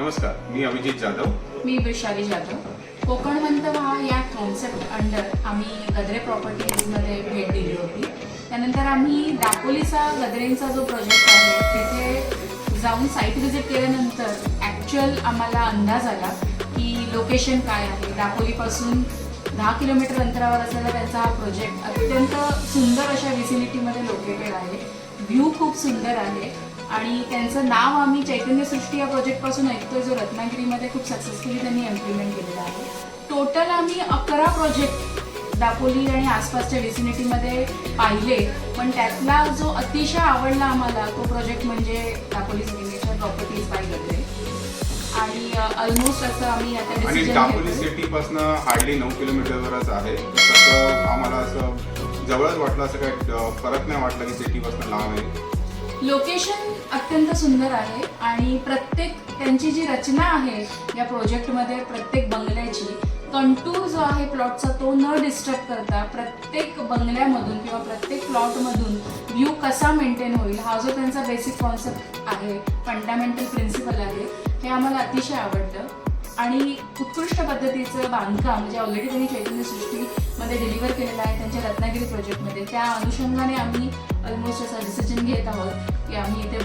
नमस्कार मी अभिजित जाधव. मी वैशाली जाधव. कोकण मंतवा या concept under आम्ही गदरे प्रॉपर्टीजमध्ये भेट दिली होती. त्यानंतर आम्ही दापोलीचा गदरेंचा जो प्रोजेक्ट आहे तिथे जाऊन साईट व्हिजिट केल्यानंतर ॲक्च्युअल आम्हाला अंदाज आला की लोकेशन काय आहे. दापोलीपासून दहा किलोमीटर अंतरावर असलेला त्यांचा हा प्रोजेक्ट अत्यंत सुंदर अशा विसिलिटीमध्ये लोकेटेड आहे. व्ह्यू खूप सुंदर आहे. आणि त्यांचं नाव आम्ही चैतन्य सृष्टी या प्रोजेक्टपासून ऐकतोय जो रत्नागिरीमध्ये खूप सक्सेसफुली त्यांनी इम्प्लिमेंट केलेला आहे. टोटल आम्ही अकरा प्रोजेक्ट दापोली आणि आसपासच्या विसिनिटीमध्ये पाहिले पण त्यातला जो अतिशय आवडला आम्हाला तो प्रोजेक्ट म्हणजे Dapoli signature properties by Gadre आणि ऑलमोस्ट असं आम्ही आता आणि दापोली सिटी पासन हार्डली नऊ किलोमीटरवरच आहे. तसं आम्हाला असं जवळच वाटलं असं काही अं, फरक नाही वाटलं की सिटी पासून लांब आहे. लोकेशन अत्यंत सुंदर आहे आणि प्रत्येक त्यांची जी रचना आहे या प्रोजेक्टमध्ये प्रत्येक बंगल्याची कंटूर जो आहे प्लॉटचा तो न डिस्टर्ब करता प्रत्येक बंगल्यामधून किंवा प्रत्येक प्लॉटमधून व्ह्यू कसा मेंटेन होईल हा जो त्यांचा बेसिक कॉन्सेप्ट आहे फंडामेंटल प्रिन्सिपल आहे हे आम्हाला अतिशय आवडलं आणि उत्कृष्ट पद्धतीचं बांधकाम म्हणजे ऑलरेडी त्यांनी चैतन्य सृष्टीमध्ये डिलिव्हर केलेलं आहे त्यांच्या रत्नागिरी प्रोजेक्टमध्ये त्या अनुषंगाने आम्ही ऑलमोस्ट असा डिसिजन घेत आहोत की आम्ही इथे